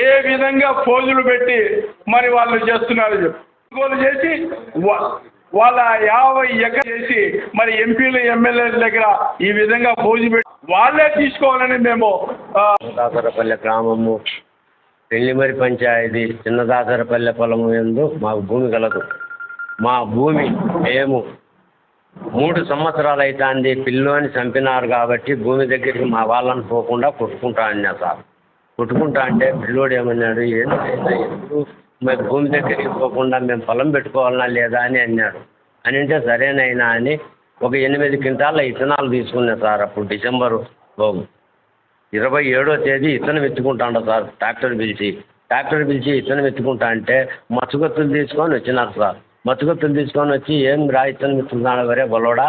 ఏ విధంగా పోజులు పెట్టి మరి వాళ్ళు చేస్తున్నారు చెప్పు. కొనుగోలు చేసి వా- వాళ్ళ యాభై ఎకర చేసి మరి ఎంపీలు ఎమ్మెల్యేల దగ్గర ఈ విధంగా భోజనం పెట్టి వాళ్ళే తీసుకోవాలని మేము దాసరపల్లె గ్రామము పెళ్ళిమరి పంచాయతీ చిన్నదాసరపల్లె పొలము ఎందు మాకు భూమి కలదు. మా భూమి మేము మూడు సంవత్సరాలు అవుతుంది పిల్లోని చంపినారు కాబట్టి భూమి దగ్గరికి మా వాళ్ళని పోకుండా కొట్టుకుంటా అన్నా సార్. కొట్టుకుంటా అంటే పిల్లోడు ఏమన్నాడు? ఏంటి మరి మేము భూమి దగ్గరికి పోకుండా మేము పొలం పెట్టుకోవాలనా లేదా అని అన్నాడు అని అంటే సరేనైనా అని ఒక ఎనిమిది క్వింటాల ఇత్తనాలు తీసుకున్నా సార్ అప్పుడు డిసెంబరు ఇరవై ఏడో తేదీ ఇతను ఎత్తుకుంటాండ సార్ ట్రాక్టర్ పిలిచి. ట్రాక్టర్ పిలిచి ఇతను ఎత్తుకుంటా అంటే మచ్చుగొత్తులు తీసుకొని వచ్చినారు సార్. మచ్చుగొత్తులు తీసుకొని వచ్చి ఏం రా ఇతను ఎత్తుకున్నాడు వరే బలోడా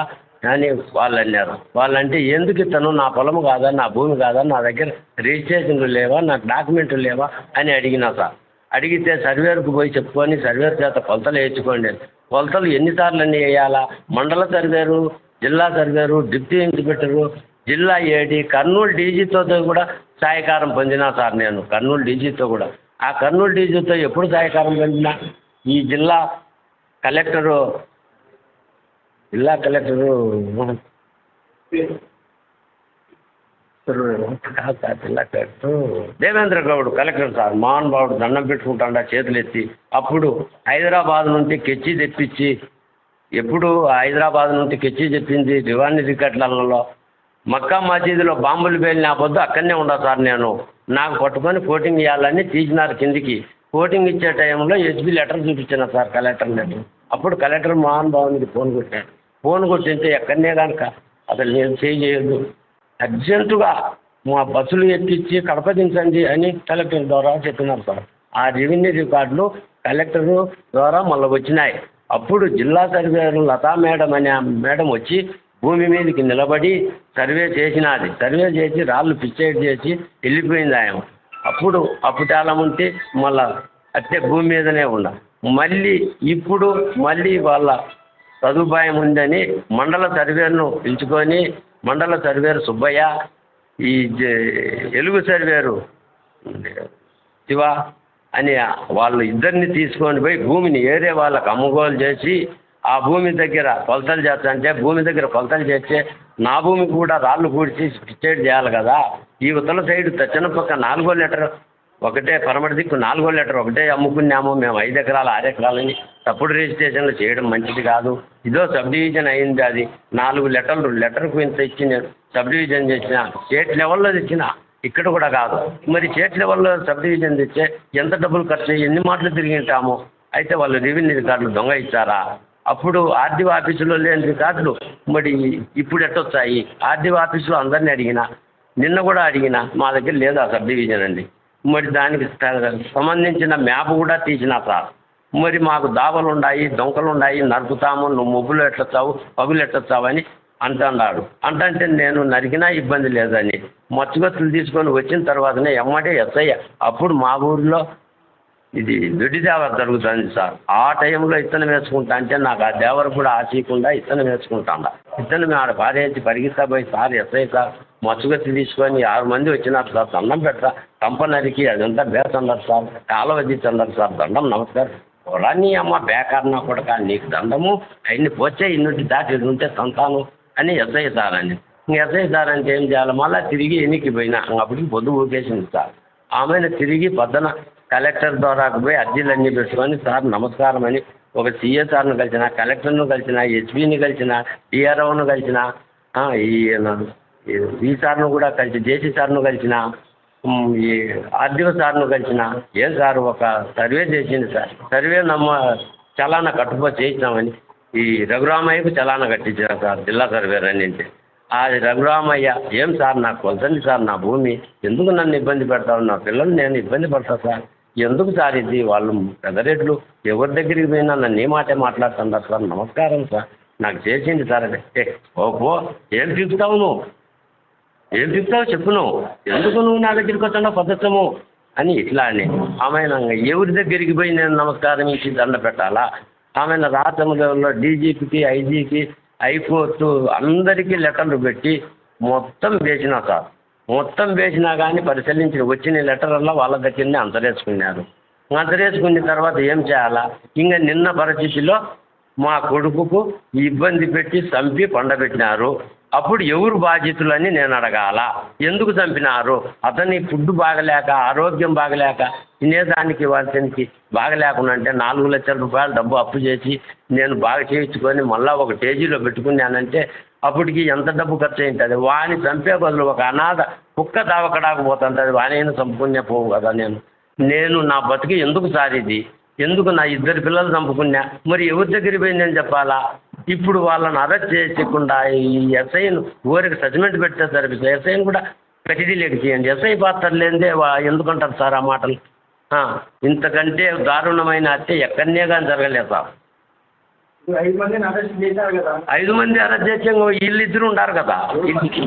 అని వాళ్ళు అన్నారు. వాళ్ళంటే ఎందుకు ఇతను నా పొలం కాదా నా భూమి కాదా నా దగ్గర రిజిస్ట్రేషన్లు లేవా నాకు డాక్యుమెంట్లు లేవా అని అడిగినా సార్. అడిగితే సర్వేర్కు పోయి చెప్పుకొని సర్వేర్ చేత కొలతలు వేయించుకోండి. కొలతలు ఎన్నిసార్లు అన్నీ వేయాలా? మండల సర్వేరు జిల్లా సర్వేరు డిప్యూటీ ఇన్స్పెక్టరు జిల్లా ఏడి కర్నూలు డీజీతో కూడా సహాయకారం పొందినా సార్ నేను కర్నూలు డీజీతో కూడా. ఆ కర్నూలు డీజీతో ఎప్పుడు సాయకారం పొందినా? ఈ జిల్లా కలెక్టరు జిల్లా collector Devendra Goud collector sir Mohan బాబుడు దండం పెట్టుకుంటాడా చేతులు ఎత్తి అప్పుడు హైదరాబాద్ నుండి కెచ్చి తెప్పించి ఎప్పుడు హైదరాబాద్ నుండి కెచ్చి తెప్పింది దివాణి రికార్డులలో మక్కా మసీదులో బాంబులు పేలిన పొద్దు అక్కడనే ఉండా సార్ నేను. నాకు పట్టుకొని కోటింగ్ ఇవ్వాలని తీసినారు కిందికి. కోటింగ్ ఇచ్చే టైంలో ఎస్బీ లెటర్ చూపించిన సార్ కలెక్టర్ లెటర్ అప్పుడు కలెక్టర్ మోహన్ బాబునికి ఫోన్ కొట్టాడు. ఫోన్ కొట్టింటే ఎక్కడనే కనుక అసలు నేను చేయలేదు అర్జెంటుగా మా బస్సులు ఎక్కించి కడప దించండి అని కలెక్టర్ ద్వారా చెప్పినారు సార్. ఆ రెవెన్యూ రికార్డులు కలెక్టర్ ద్వారా మళ్ళీ వచ్చినాయి. అప్పుడు జిల్లా సర్వేయర్ లతా మేడం అనే మేడం వచ్చి భూమి మీదకి నిలబడి సర్వే చేసినది. సర్వే చేసి రాళ్ళు పిచ్చేట్ చేసి వెళ్ళిపోయింది ఆయన. అప్పుడు అప్పుటాలం ఉంటే మళ్ళా అట్టే భూమి మీదనే ఉండ మళ్ళీ ఇప్పుడు మళ్ళీ వాళ్ళ సదుపాయం ఉందని మండల సర్వేను పిలుచుకొని మండల సర్వేరు సుబ్బయ్య ఈ ఎలుగు సర్వేరు శివ అని వాళ్ళు ఇద్దరిని తీసుకొని పోయి భూమిని ఏరే వాళ్ళకు అమ్ముగోలు చేసి ఆ భూమి దగ్గర కొలతలు చేస్తంటే భూమి దగ్గర కొలతలు చేస్తే నా భూమి కూడా రాళ్ళు కూడిచి స్టిచ్చేట్ చేయాలి కదా. ఈ ఉత్తల సైడ్ తెచ్చిన పక్క నాలుగో లీటర్ ఒకటే పరమటి దిక్కు నాలుగో లెటర్ ఒకటే అమ్ముకున్నాము. మేము ఐదు ఎకరాలు ఆరు ఎకరాలని తప్పుడు రిజిస్ట్రేషన్లు చేయడం మంచిది కాదు. ఇదో సబ్ డివిజన్ అయింది అది. నాలుగు లెటర్లు లెటర్కు ఇంత ఇచ్చి నేను సబ్ డివిజన్ చేసిన స్టేట్ లెవెల్లో తెచ్చిన ఇక్కడ కూడా కాదు. మరి స్టేట్ లెవెల్లో సబ్ డివిజన్ తెచ్చే ఎంత డబ్బులు ఖర్చు ఎన్ని మాటలు తిరిగింటాము అయితే వాళ్ళు రెవెన్యూ రికార్డులు దొంగ ఇచ్చారా అప్పుడు ఆర్డీఓ ఆఫీసులో లేని రికార్డులు మరి ఇప్పుడు ఎట్టొచ్చాయి ఆర్డీఓ ఆఫీసులో అందరినీ అడిగిన నిన్న కూడా అడిగిన మా దగ్గర లేదు ఆ సబ్ డివిజన్ అండి. మరి దానికి సంబంధించిన మ్యాప్ కూడా తీసిన సార్. మరి మాకు దావలు ఉన్నాయి దొంకలు ఉన్నాయి నరుకుతాము నువ్వు ముగ్గులు ఎట్లొచ్చావు పగులు ఎట్లొచ్చావు అని అంటున్నాడు. అంటే నేను నరికినా ఇబ్బంది లేదని. మచ్చుగత్తులు తీసుకొని వచ్చిన తర్వాతనే ఎమ్మటే ఎస్ఐ. అప్పుడు మా ఊరిలో ఇది దొడ్డి దేవర జరుగుతుంది సార్. ఆ టైంలో ఇత్తనం వేసుకుంటా అంటే నాకు ఆ దేవర కూడా ఆశీయకుండా ఇత్తనం వేసుకుంటాను ఇత్తనం ఆడ పారేసి పరిగిస్తా పోయి సార్ ఎస్ఐ సార్ మచ్చుగత్తి తీసుకొని ఆరు మంది వచ్చినారు సార్. దండం పెట్టరా కంపనరికి అదంతా బేసన్నారు సార్. కాలవది తీసన్నారు సార్. దండం నమస్కారం. పొలాన్ని అమ్మ బేకారణ కొడక? నీకు దండము. అన్ని పోతే ఇన్నింటి దాటి ఉంటే సంతానం అని ఎస్ఐ సార్ అని ఎస్ఐ సార్ అంటే ఏం చేయాలి? మళ్ళీ తిరిగి ఎన్నికి పోయినా. అప్పటికి పొద్దు ఊకేసింది సార్. ఆమెను తిరిగి పొద్దున కలెక్టర్ ద్వారా పోయి అర్జీలన్నీ పెట్టుకొని సార్ నమస్కారం అని ఒక సీఏ సార్ను కలిసిన కలెక్టర్ను కలిసిన ఎస్పీని కలిసిన డిఆర్ఓను కలిసిన ఈ ఈ సార్ను కూడా కలిసి జేసీ సార్ను కలిసిన ఈ ఆర్డీఓ సార్ను కలిసిన ఏం సార్ ఒక సర్వే చేసింది సార్. సర్వే నమ్మ చలానా కట్టుబో చేసినామని ఈ రఘురామయ్యకు చలానా కట్టించారు సార్ జిల్లా సర్వేర్ అన్నింటి ఆ రఘురామయ్య ఏం సార్ నాకు కొలసండి సార్ నా భూమి? ఎందుకు నన్ను ఇబ్బంది పెడతావు? నా పిల్లలు నేను ఇబ్బంది పడతా సార్. ఎందుకు సార్ ఇది వాళ్ళు పెద్దరెడ్లు ఎవరి దగ్గరికి పోయినా నన్ను ఏ మాటే మాట్లాడుతున్నారు సార్? నమస్కారం సార్. నాకు చేసింది సార్ అంటే ఏ ఏం తిప్పుతావు నువ్వు? ఏం తిప్పుతావు? చెప్పు నువ్వు. ఎందుకు నువ్వు నా దగ్గరికి వచ్చావు పద్ధతము. అని ఇట్లా అని. ఆమె ఎవరి దగ్గరికి పోయి నేను నమస్కారం ఇచ్చి దండ పెట్టాలా? ఆమె రాష్ట్రంలో డీజీపీకి ఐజీకి హైకోర్టు అందరికీ లెటర్లు పెట్టి మొత్తం చేసినా సార్. మొత్తం వేసినా కానీ పరిశీలించి వచ్చిన లెటర్లలో వాళ్ళ దగ్గరనే అంతరేసుకున్నారు. అంతరేసుకున్న తర్వాత ఏం చేయాలా? ఇంకా నిన్న పరిస్థితిలో మా కొడుకుకు ఇబ్బంది పెట్టి చంపి పండబెట్టినారు. అప్పుడు ఎవరు బాధితులని నేను అడగాల? ఎందుకు చంపినారు? అతని ఫుడ్ బాగలేక ఆరోగ్యం బాగలేక తినేదానికి వాటికి బాగలేకుండా అంటే నాలుగు లక్షల రూపాయలు డబ్బు అప్పు చేసి నేను బాగా చేయించుకొని మళ్ళీ ఒక టేజీలో పెట్టుకున్నానంటే అప్పటికి ఎంత డబ్బు ఖర్చు అయింటుంది వాని చంపే బదులు ఒక అనాథ కుక్క తావకడాకు పోతుంటుంది వానైనా చంపుకునే పోవు కదా నేను. నేను నా బతుకు ఎందుకు సారిది? ఎందుకు నా ఇద్దరు పిల్లలు చంపుకున్నా? మరి ఎవరి దగ్గరికి పోయి నేను చెప్పాలా? ఇప్పుడు వాళ్ళని అరెస్ట్ చేయకుండా ఈ ఎస్ఐను ఊరికి సస్పెండ్ పెడితే సరిపోతుంది ఎస్ఐని కూడా ప్రతిదీ లేక చేయండి. ఎస్ఐ పాత్ర లేదే ఎందుకంటారు సార్ ఆ మాటలు? ఇంతకంటే దారుణమైన హత్య ఎక్కడనే కానీ జరగలేదు సార్. ఐదు మంది అరెస్ట్ చేసి వీళ్ళు ఇద్దరు ఉన్నారు కదా.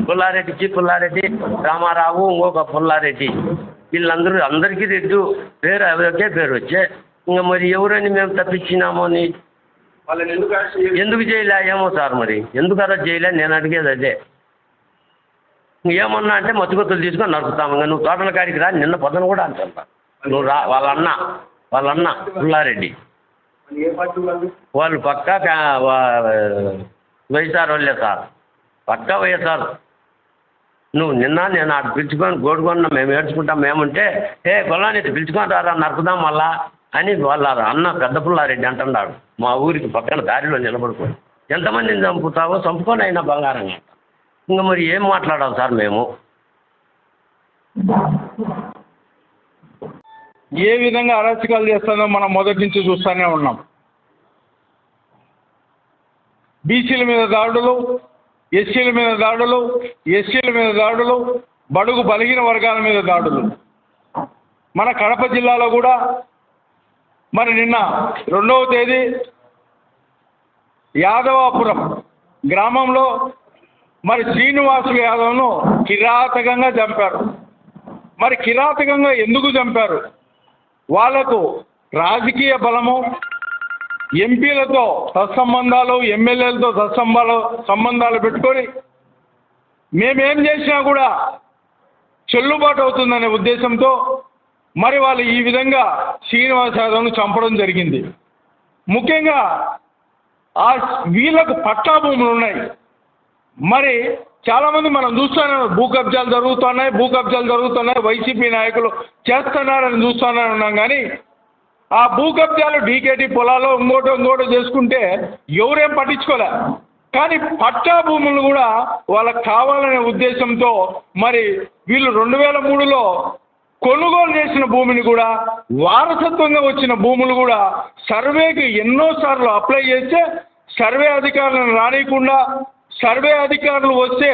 పుల్లారెడ్డి పుల్లారెడ్డి రామారావు ఇంకొక పుల్లారెడ్డి. వీళ్ళందరూ అందరికీ రెడ్డు పేరు ఒకే పేరు వచ్చే. ఇంకా మరి ఎవరని మేము తప్పించినామో అని. వాళ్ళని ఎందుకు చేయలే? ఏమో సార్ మరి. ఎందుకు అరెస్ట్ చేయలే? నేను అడిగేది అదే. ఏమన్నా అంటే మత్తుకొత్తులు తీసుకొని నరుకుతాము ఇంకా నువ్వు తోటల కాడికి రా నిన్న పొద్దున కూడా అంటా నువ్వు రా వాళ్ళ అన్న వాళ్ళ అన్న పుల్లారెడ్డి. వాళ్ళు పక్కా వైఎస్ఆర్ వాళ్ళే సార్. పక్కా వైఎస్ఆర్. నువ్వు నిన్న నేను అటు పిలుచుకొని గోడుకొన్న మేము ఏడ్చుకుంటాం మేముంటే ఏ కొల్లాని ఇటు పిలుచుకొని రారా నరుకుదాం మళ్ళా అని వాళ్ళ అన్న పెద్ద పుల్లారెడ్డి అంటున్నాడు. మా ఊరికి పక్కన దారిలో నిలబడుకొని. ఎంతమందిని చంపుతావో చంపుకొని అయినా బంగారం అంట ఇంకా మరి ఏం మాట్లాడాలి సార్ మేము? ఏ విధంగా అరాచకాలు చేస్తుందో మనం మొదటి నుంచి చూస్తూనే ఉన్నాం. బీసీల మీద దాడులు ఎస్సీల మీద దాడులు ఎస్సీల మీద దాడులు బడుగు బలహీన వర్గాల మీద దాడులు. మన కడప జిల్లాలో కూడా మరి నిన్న రెండవ తేదీ యాదవాపురం గ్రామంలో మరి శ్రీనివాసులు యాదవ్ను కిరాతకంగా చంపారు. మరి కిరాతకంగా ఎందుకు చంపారు? వాళ్ళకు రాజకీయ బలము ఎంపీలతో సత్సంబంధాలు ఎమ్మెల్యేలతో సత్సంబాలు సంబంధాలు పెట్టుకొని మేమేం చేసినా కూడా చెల్లుబాటు అవుతుందనే ఉద్దేశంతో మరి వాళ్ళు ఈ విధంగా శ్రీనివాస యాదవ్ను చంపడం జరిగింది. ముఖ్యంగా ఆ వీళ్ళకు పట్టా భూములు ఉన్నాయి. మరి చాలామంది మనం చూస్తూనే భూ కబ్జాలు జరుగుతున్నాయి భూ కబ్జాలు జరుగుతున్నాయి వైసీపీ నాయకులు చేస్తున్నారని చూస్తూనే ఉన్నాం కానీ ఆ భూ కబ్జాలు డీకేటీ పొలాలు ఇంకోటో ఇంకోటో చేసుకుంటే ఎవరేం పట్టించుకోలే. కానీ పట్టా భూములు కూడా వాళ్ళకి కావాలనే ఉద్దేశంతో మరి వీళ్ళు రెండు వేల మూడులో కొనుగోలు చేసిన భూమిని కూడా వారసత్వంగా వచ్చిన భూములు కూడా సర్వేకి ఎన్నోసార్లు అప్లై చేస్తే సర్వే అధికారులను రానియకుండా సర్వే అధికారులు వస్తే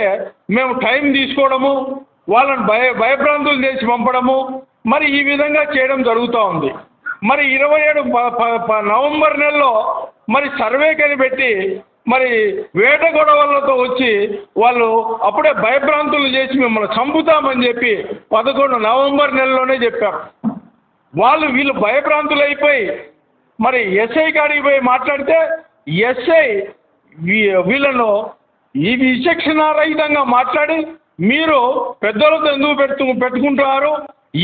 మేము టైం తీసుకోవడము వాళ్ళని భయ భయభ్రాంతులు చేసి పంపడము మరి ఈ విధంగా చేయడం జరుగుతూ ఉంది. మరి ఇరవై ఏడు ప- ప- నవంబర్ నెలలో మరి సర్వే కనిపెట్టి మరి వేట గొడవలతో వచ్చి వాళ్ళు అప్పుడే భయభ్రాంతులు చేసి మిమ్మల్ని చంపుతామని చెప్పి పదకొండు నవంబర్ నెలలోనే చెప్పారు వాళ్ళు వీళ్ళు భయభ్రాంతులు అయిపోయి మరి ఎస్ఐ కాడికి పోయి మాట్లాడితే ఎస్ఐ వీళ్ళను ఈ విచక్షణారహితంగా మాట్లాడి మీరు పెద్దలతో ఎందుకు పెట్టు పెట్టుకుంటున్నారు?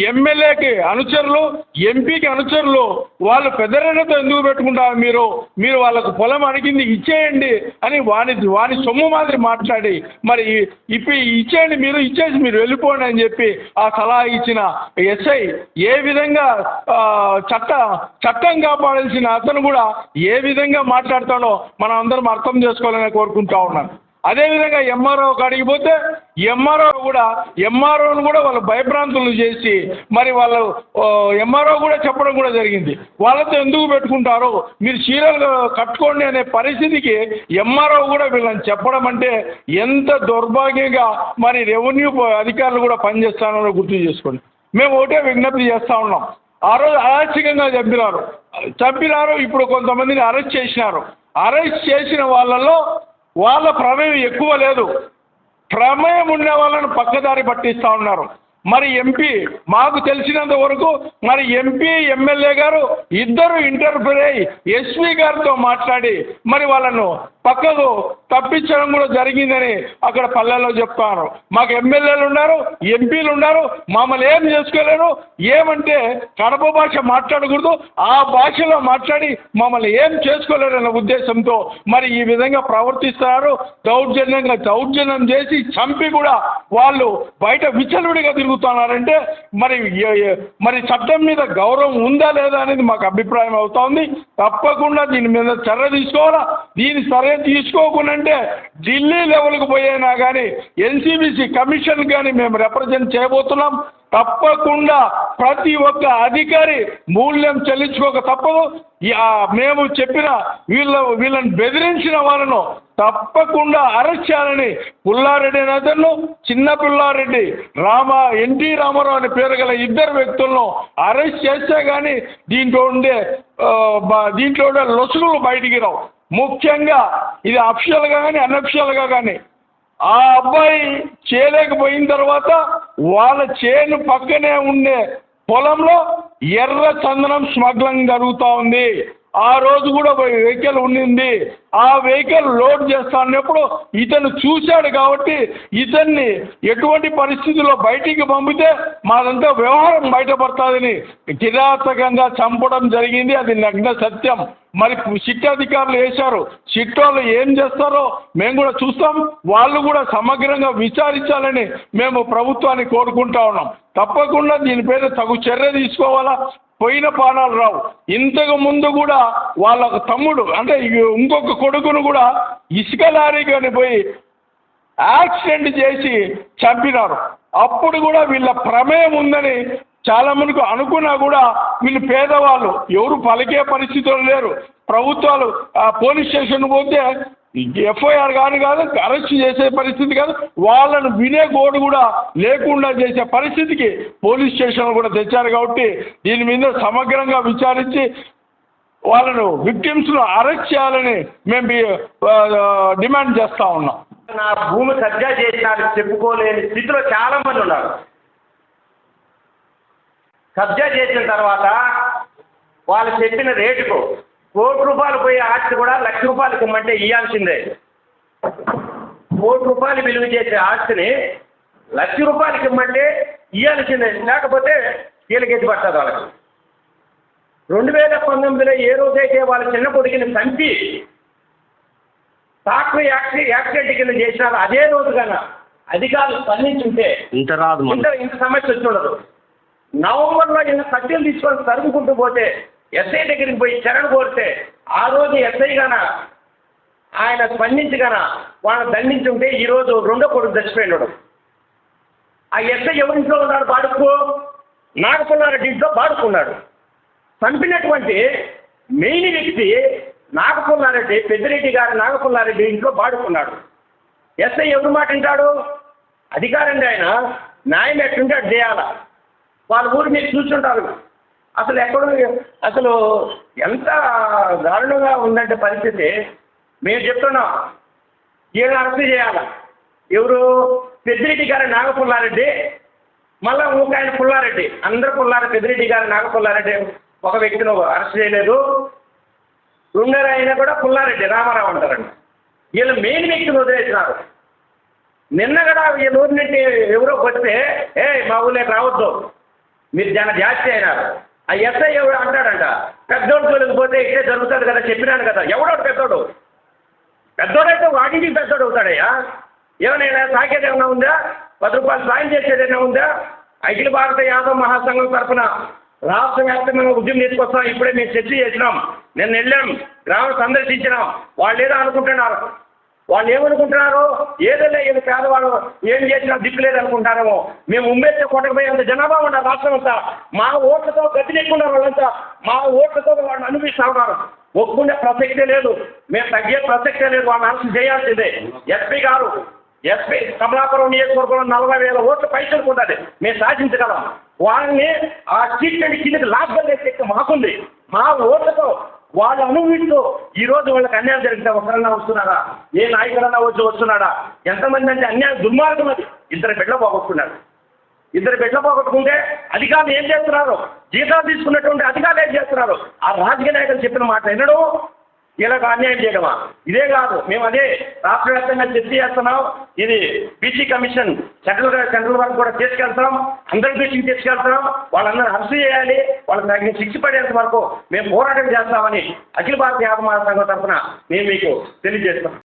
ఎమ్మెల్యేకి అనుచరులు ఎంపీకి అనుచరులు వాళ్ళు పెద్దలతో ఎందుకు పెట్టుకుంటారు మీరు? మీరు వాళ్ళకు పొలం అడిగింది ఇచ్చేయండి అని వాని వాని సొమ్ము మాదిరి మాట్లాడి మరి ఇప్పి ఇచ్చేయండి మీరు ఇచ్చేసి మీరు వెళ్ళిపోండి అని చెప్పి ఆ సలహా ఇచ్చిన ఎస్ఐ ఏ విధంగా చట్ట చట్టం కాపాడాల్సిన అతను కూడా ఏ విధంగా మాట్లాడతాడో మనం అందరం అర్థం చేసుకోవాలని కోరుకుంటా ఉన్నాను. అదేవిధంగా ఎంఆర్ఓ కాడికి పోతే ఎంఆర్ఓ కూడా ఎంఆర్ఓను కూడా వాళ్ళు భయభ్రాంతులు చేసి మరి వాళ్ళు ఎంఆర్ఓ కూడా చెప్పడం కూడా జరిగింది. వాళ్ళతో ఎందుకు పెట్టుకుంటారో మీరు చీరలు కట్టుకోండి అనే పరిస్థితికి ఎంఆర్ఓ కూడా వీళ్ళని చెప్పడం అంటే ఎంత దౌర్భాగ్యంగా మరి రెవెన్యూ అధికారులు కూడా పనిచేస్తానని గుర్తు చేసుకోండి. మేము ఒకటే విజ్ఞప్తి చేస్తూ ఉన్నాం. ఆ రోజు అరాచకంగా చంపినారు. చంపినారు ఇప్పుడు కొంతమందిని అరెస్ట్ చేసినారు. అరెస్ట్ చేసిన వాళ్ళలో వాళ్ళ ప్రమేయం ఎక్కువ లేదు. ప్రమేయం ఉన్న వాళ్ళను పక్కదారి పట్టిస్తూ ఉన్నారు. మరి ఎంపీ మాకు తెలిసినంత వరకు మరి ఎంపీ ఎమ్మెల్యే గారు ఇద్దరు ఇంటర్ఫియర్ అయ్యి ఎస్పీ గారితో మాట్లాడి మరి వాళ్ళను పక్కకు తప్పించడం కూడా జరిగిందని అక్కడ పల్లెల్లో చెప్తాను మాకు ఎమ్మెల్యేలు ఉన్నారు ఎంపీలు ఉన్నారు మమ్మల్ని ఏం చేసుకోలేరు ఏమంటే కడప భాష మాట్లాడకూడదు ఆ భాషలో మాట్లాడి మమ్మల్ని ఏం చేసుకోలేరన్న ఉద్దేశంతో మరి ఈ విధంగా ప్రవర్తిస్తారు. దౌర్జన్యంగా దౌర్జన్యం చేసి చంపి కూడా వాళ్ళు బయట విచ్చలవిడిగా అడుగుతున్నారంటే మరి మరి చట్టం మీద గౌరవం ఉందా లేదా అనేది మాకు అభిప్రాయం అవుతోంది. తప్పకుండా దీని మీద చర్య తీసుకోవాలా? దీని చర్య తీసుకోకుండా ఢిల్లీ లెవెల్కి పోయినా కానీ ఎన్సీబీసీ కమిషన్ కానీ మేము రిప్రజెంట్ చేయబోతున్నాం. తప్పకుండా ప్రతి ఒక్క అధికారి మూల్యం చెల్లించుకోక తప్పదు. మేము చెప్పిన వీళ్ళ వీళ్ళని బెదిరించిన వాళ్ళను తప్పకుండా అరెస్ట్ చేయాలని పుల్లారెడ్డి నేతలను చిన్న పుల్లారెడ్డి రామ ఎన్టీ రామారావు అనే పేరు గల ఇద్దరు వ్యక్తులను అరెస్ట్ చేస్తే కానీ దీంట్లో ఉండే దీంట్లో ఉండే లొసుగులు బయటికి రావు. ముఖ్యంగా ఇది అఫిషియల్గా కానీ అన్అఫిషియల్గా కానీ ఆ అబ్బాయి చేయలేకపోయిన తర్వాత వాళ్ళ చేను పక్కనే ఉండే పొలంలో ఎర్ర చందనం స్మగ్లింగ్ జరుగుతూ ఉంది. ఆ రోజు కూడా వెహికల్ ఉండింది. ఆ వెహికల్ లోడ్ చేస్తా అన్నప్పుడు ఇతను చూశాడు కాబట్టి ఇతన్ని ఎటువంటి పరిస్థితుల్లో బయటికి పంపితే మాదంతా వ్యవహారం బయటపడుతుందని కిరాతకంగా చంపడం జరిగింది. అది నగ్న సత్యం. మరి సిట్ అధికారులు వేశారు. సిట్ వాళ్ళు ఏం చేస్తారో మేము కూడా చూస్తాం. వాళ్ళు కూడా సమగ్రంగా విచారించాలని మేము ప్రభుత్వాన్ని కోరుకుంటా ఉన్నాం. తప్పకుండా దీనిపైన తగు చర్య తీసుకోవాలా? పోయిన పానాలు రావు. ఇంతకు ముందు కూడా వాళ్ళ తమ్ముడు అంటే ఇంకొక కొడుకును కూడా ఇసుక లారీకి పోయి యాక్సిడెంట్ చేసి చంపినారు. అప్పుడు కూడా వీళ్ళ ప్రమేయం ఉందని చాలా మందికి అనుకున్నా కూడా వీళ్ళు పేదవాళ్ళు. ఎవరు పలికే పరిస్థితులు లేరు. ప్రభుత్వాలు ఆ పోలీస్ స్టేషన్ పోతే ఎఫ్ఐఆర్ కానీ కాదు అరెస్ట్ చేసే పరిస్థితి కాదు. వాళ్ళను వినే గోడు కూడా లేకుండా చేసే పరిస్థితికి పోలీస్ స్టేషన్లు కూడా తెచ్చారు కాబట్టి దీని మీద సమగ్రంగా విచారించి వాళ్ళను విక్టిమ్స్ను అరెస్ట్ చేయాలని మేము డిమాండ్ చేస్తూ ఉన్నాం. నా భూమి సజ్జా చేసినారు చెప్పుకోలేని స్థితిలో చాలా మంది ఉన్నారు. కబ్జా చేసిన తర్వాత వాళ్ళు చెప్పిన రేటుకు కోటి రూపాయలు పోయే ఆస్తి కూడా లక్ష రూపాయలకి ఇమ్మంటే ఇవ్వాల్సిందే కోటి రూపాయలు విలువ చేసే ఆస్తిని లక్ష రూపాయలకి ఇమ్మంటే ఇవ్వాల్సిందే లేకపోతే ఎత్తి పడుతుంది వాళ్ళకి. రెండు వేల పంతొమ్మిదిలో ఏ రోజైతే వాళ్ళ చిన్న కొడుకుని చంపి డాక్టర్ యాక్సి- యాక్సిడెంట్ కింద చేసినారు అదే రోజు కన అధికారులు స్పందించుంటే ఇంత రాదు ఇంత సమస్య వచ్చి ఉండదు. నవంబర్లో ఇంత కట్టెలు తీసుకొని తరుముకుంటూ పోతే ఎస్ఐ దగ్గరికి పోయి చరణ్ కోరితే ఆ రోజు ఎస్ఐ గాన ఆయన స్పందించగన వాళ్ళని దండించుంటే ఈరోజు రెండో కొడుకు చచ్చిపోయినాడు. ఆ ఎస్ఐ ఎవరింట్లో ఉన్నాడు బాడుకు నాగపుల్లారెడ్డి ఇంట్లో బాడుకున్నాడు చంపినటువంటి మెయిన్ వ్యక్తి నాగపుల్లారెడ్డి పెద్దిరెడ్డి గారు నాగపుల్లారెడ్డి ఇంట్లో బాడుకున్నాడు ఎస్ఐ ఎవరి మాట వింటాడు? అధికారండి ఆయన. న్యాయం ఎట్టుంటే అది చేయాల? వాళ్ళ ఊరు మీరు చూస్తుంటారు అసలు ఎక్కడ అసలు ఎంత దారుణంగా ఉందంటే పరిస్థితి. మేము చెప్తున్నాం. ఈయన అరెస్ట్ చేయాల? ఎవరు? పెద్దిరెడ్డి గారు నాగపుల్లారెడ్డి. మళ్ళా ఇంకొక ఆయన పుల్లారెడ్డి. అందరు పుల్లారెడ్డి పెద్దిరెడ్డి గారు నాగపుల్లారెడ్డి ఒక వ్యక్తిని అరెస్ట్ చేయలేదు. రెండోరు అయినా కూడా పుల్లారెడ్డి రామారావు అంటారండి. వీళ్ళు మెయిన్ వ్యక్తిని వదిలేసినారు. నిన్న కూడా వీళ్ళ ఊరి నుండి ఎవరో వస్తే ఏ మా ఊళ్ళోకి రావద్దు. మీరు జన జాస్తి అయినారు. ఆ ఎస్ఐ ఎవడు అంటాడంట పెద్దోడు తొలగిపోతే ఇట్లే జరుగుతాడు జరుగుతుంది కదా చెప్పినాను కదా. ఎవడోడు పెద్దోడు? పెద్దోడైతే వాటికి పెద్దోడు అవుతాడయ్యా. ఏమైనా సాకేది ఏమైనా ఉందా? పది రూపాయలు సాయం చేసేది ఏమైనా ఉందా? అఖిల భారత యాదవ్ మహాసంఘం తరఫున రాష్ట్ర వ్యాప్తంగా ఉద్యమం తీసుకొస్తాం. ఇప్పుడే మేము చర్చ చేసినాం. నేను వెళ్ళాం. గ్రామం సందర్శించినాం. వాళ్ళు ఏదో అనుకుంటున్నారు. వాళ్ళు ఏమనుకుంటున్నారు? ఏదైనా ఇది పేదవాళ్ళు ఏం చేసినా దిక్కు లేదు అనుకుంటారేమో. మేము ఉమ్మేస్తే కొట్టకపోయేంత జనాభా ఉన్నారు రాష్ట్రం అంతా మా ఓట్లతో గతి లేకున్నారు వాళ్ళంతా మా ఓట్లతో వాళ్ళు అనుభవిస్తూ ఉన్నారు. ఒప్పుకునే ప్రసక్తే లేదు. మేము తగ్గే ప్రసక్తే లేదు. వాళ్ళని అరెస్ట్ చేయాల్సిందే. ఎస్పీ గారు ఎస్పీ కమలాపురం నియోజకవర్గంలో నలభై వేల ఓట్లు పైసలు ఉంటుంది మేము సాధించగలం. వాళ్ళని ఆ చీకటి కిందకి లాభం శక్తి మాకుంది. మా ఓట్లతో వాళ్ళ అనుభవిస్తూ ఈ రోజు వాళ్ళకి అన్యాయం జరిగితే ఒకరన్నా వస్తున్నారా? ఏ నాయకుడన్నా వచ్చి వస్తున్నాడా? ఎంతమంది అంటే అన్యాయం దుర్మార్గం అది. ఇద్దరు బిడ్డ పోగొట్టుకున్నారు. ఇద్దరు బిడ్డ పోగొట్టుకుంటే అధికారులు ఏం చేస్తున్నారు? జీతాలు తీసుకున్నటువంటి అధికారులు ఏం చేస్తున్నారు? ఆ రాజకీయ నాయకులు చెప్పిన మాట వినడం. ఇలాగ అన్యాయం చేయడమా? ఇదే కాదు మేము అదే రాష్ట్ర వ్యాప్తంగా చర్చ చేస్తున్నాం. ఇది బీసీ కమిషన్ సెంట్రల్ సెంట్రల్ వరకు కూడా తీసుకెళ్తాం అందరి దృష్టికి తీసుకెళ్తాం వాళ్ళందరూ హర్స్ చేయాలి. వాళ్ళకి తగిన శిక్ష పడేంత వరకు మేము పోరాటం చేస్తామని అఖిల భారత యాదవ మహాసంఘం తరఫున మేము మీకు తెలియజేస్తాం